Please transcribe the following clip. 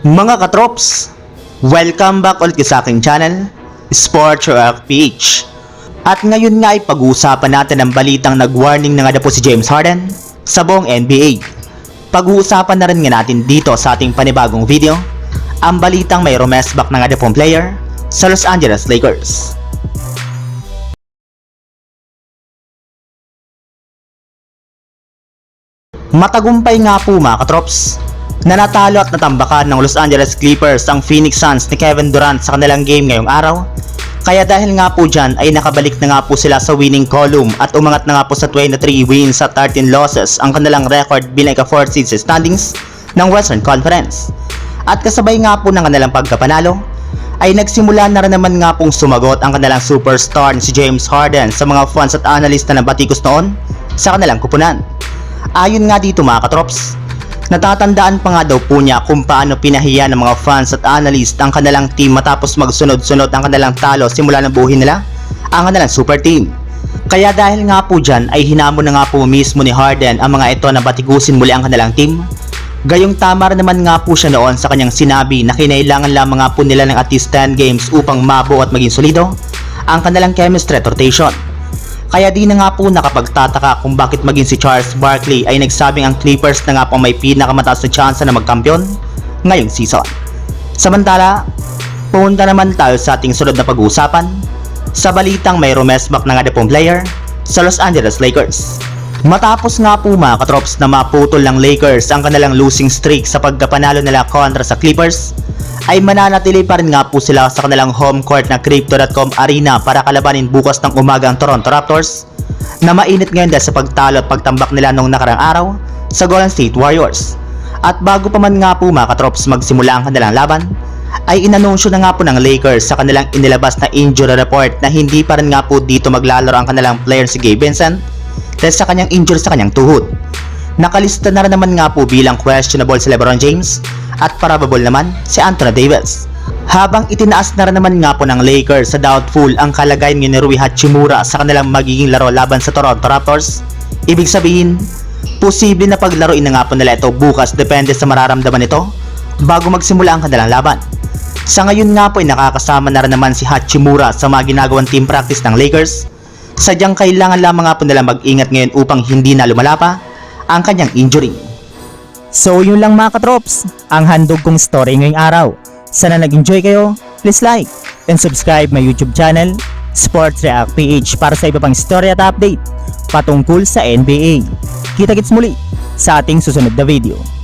Mga katrops, welcome back ulit sa aking channel, Sports Rock PH. At ngayon nga ay pag-uusapan natin ang balitang nag-warning na nga po si James Harden sa buong NBA. Pag-uusapan na rin nga natin dito sa ating panibagong video, ang balitang may rumesback na nga pong player sa Los Angeles Lakers. Matagumpay nga po mga katrops na natalo at natambakan ng Los Angeles Clippers ang Phoenix Suns ni Kevin Durant sa kanilang game ngayong araw. Kaya dahil nga po dyan ay nakabalik na nga po sila sa winning column at umangat na nga po sa 23 wins at 13 losses ang kanilang record bilang ika 4 seeds sa standings ng Western Conference. At kasabay nga po ng kanilang pagkapanalo ay nagsimula na rin naman nga pong sumagot ang kanilang superstar na si James Harden sa mga fans at analyst na nabatikos noon sa kanilang kupunan. Ayon nga dito mga katrops, natatandaan pa nga daw po niya kung paano pinahiya ng mga fans at analyst ang kanilang team matapos magsunod-sunod ang kanilang talo simula ng buhin nila ang kanilang super team. Kaya dahil nga po dyan ay hinamon na nga po mismo ni Harden ang mga ito na batikusin muli ang kanilang team. Gayong tama naman nga po siya noon sa kanyang sinabi na kinailangan lamang nga po nila ng at least 10 games upang mabuo at maging solido ang kanilang chemistry at rotation. Kaya di na nga po nakapagtataka kung bakit maging si Charles Barkley ay nagsabing ang Clippers na nga po may pinakamataas na tsansa na magkampiyon ngayong season. Samantala, punta naman tayo sa ating sunod na pag-uusapan sa balitang may rumesbak na nga player sa Los Angeles Lakers. Matapos nga po mga katrops na maputol ng Lakers ang kanilang losing streak sa pagkapanalo nila kontra sa Clippers, ay mananatili pa rin nga po sila sa kanilang home court na Crypto.com Arena para kalabanin bukas ng umaga ang Toronto Raptors na mainit ngayon dahil sa pagtalo at pagtambak nila nung nakarang araw sa Golden State Warriors. At bago pa man nga po mga katrops magsimula ang kanilang laban, ay inanunsyo na nga po ng Lakers sa kanilang inilabas na injury report na hindi pa rin nga po dito maglalaro ang kanilang player si Gabe Vincent dahil sa kanyang injury sa kanyang tuhod. Nakalista na rin naman nga po bilang questionable si LeBron James at probable naman si Anthony Davis. Habang itinaas na rin naman nga po ng Lakers sa doubtful ang kalagayan ni Rui Hachimura sa kanilang magiging laro laban sa Toronto Raptors, ibig sabihin, posible na paglaruin na nga po nila ito bukas depende sa mararamdaman nito bago magsimula ang kanilang laban. Sa ngayon nga po ay nakakasama na rin naman si Hachimura sa mga ginagawang team practice ng Lakers. Sadyang kailangan lamang nga po nila mag-ingat ngayon upang hindi na lumala pa ang kanyang injury. So yun lang mga katrops, ang handog kong story ngayong araw. Sana nag-enjoy kayo, please like and subscribe my YouTube channel, Sports React PH para sa iba pang story at update patungkol sa NBA. Kita-kits muli sa ating susunod na video.